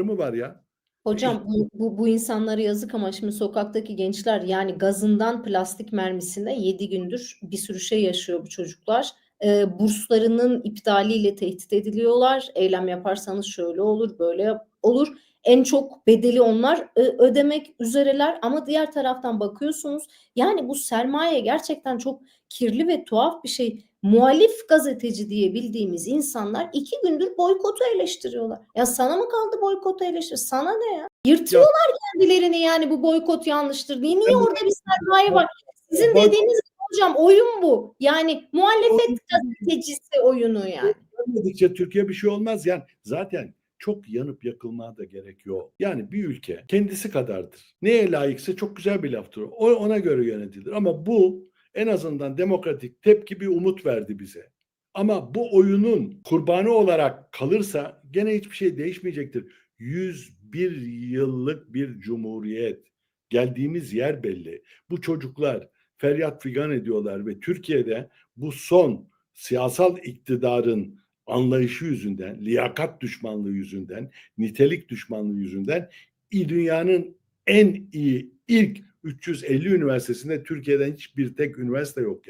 mı var ya? Hocam bu, bu, bu insanlara yazık ama şimdi sokaktaki gençler yani gazından plastik mermisine 7 gündür bir sürü şey yaşıyor bu çocuklar. Ee, burslarının iptaliyle tehdit ediliyorlar. Eylem yaparsanız şöyle olur, böyle olur. En çok bedeli onlar e, ödemek üzereler ama diğer taraftan bakıyorsunuz yani bu sermaye gerçekten çok kirli ve tuhaf bir şey. Muhalif gazeteci diye bildiğimiz insanlar iki gündür boykotu eleştiriyorlar. Ya sana mı kaldı boykotu eleştir? Sana ne ya? Yırtıyorlar kendilerini yani bu boykot yanlıştır diye. Niye Ben- orada bir sermaye var? Sizin Boykot- dediğiniz hocam oyun bu. Yani muhalefet gazetecisi oyunu yani. Ölmedikçe Türkiye bir şey olmaz. Yani zaten çok yanıp yakılmaya da gerek yok. Yani bir ülke kendisi kadardır. Neye layıksa çok güzel bir laftır. O ona göre yönetilir. Ama bu en azından demokratik tepki bir umut verdi bize. Ama bu oyunun kurbanı olarak kalırsa gene hiçbir şey değişmeyecektir. 101 yıllık bir cumhuriyet. Geldiğimiz yer belli. Bu çocuklar feryat figan ediyorlar ve Türkiye'de bu son siyasal iktidarın anlayışı yüzünden, liyakat düşmanlığı yüzünden, nitelik düşmanlığı yüzünden dünyanın en iyi ilk 350 üniversitesinde Türkiye'den hiçbir tek üniversite yok.